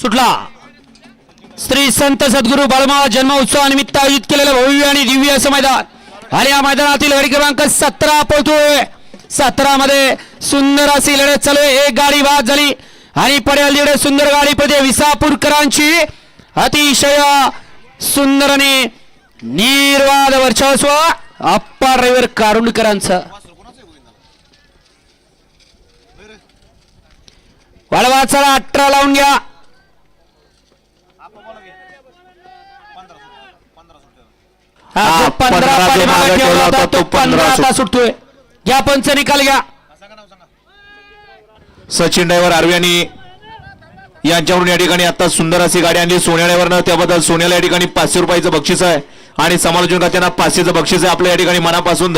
सुटला. श्री संत सद्गुरू बाळमा जन्मोत्सवानिमित्त आयोजित केलेलं भव्य आणि दिव्य असं मैदान. आणि या मैदानातील गाडी क्रमांक सतरा पळतोय सतरा मध्ये सुंदर अशी लढत चालू आहे. एक गाडी बाद झाली. आणि पडेल तिकडे सुंदर गाडी पडते. विसापूरकरांची अतिशय सुंदर आणि निर्वाद वर्चस्व अप्पा ड्रायव्हर कारुंडकरांचं. वाढवा चला अठरा लावून घ्या. हा, जो पंधरा पंधरा जो पाठीमागे मागे ठेवला होता तो पंधरा सुट- आता सुटतोय. घ्या पंच निकाल घ्या. सचिन ड्रायव्हर आर्वी यांनी यांच्याकडून या ठिकाणी आता सुंदर अशी गाडी आणली. सोन्या ड्रायव्हरनं त्याबद्दल सोन्याला या ठिकाणी पाचशे रुपयाचं बक्षीस आहे. आणि समालोचन करताना पाचशेचं बक्षीस आहे. आपल्या या ठिकाणी मनापासून धन्यवाद.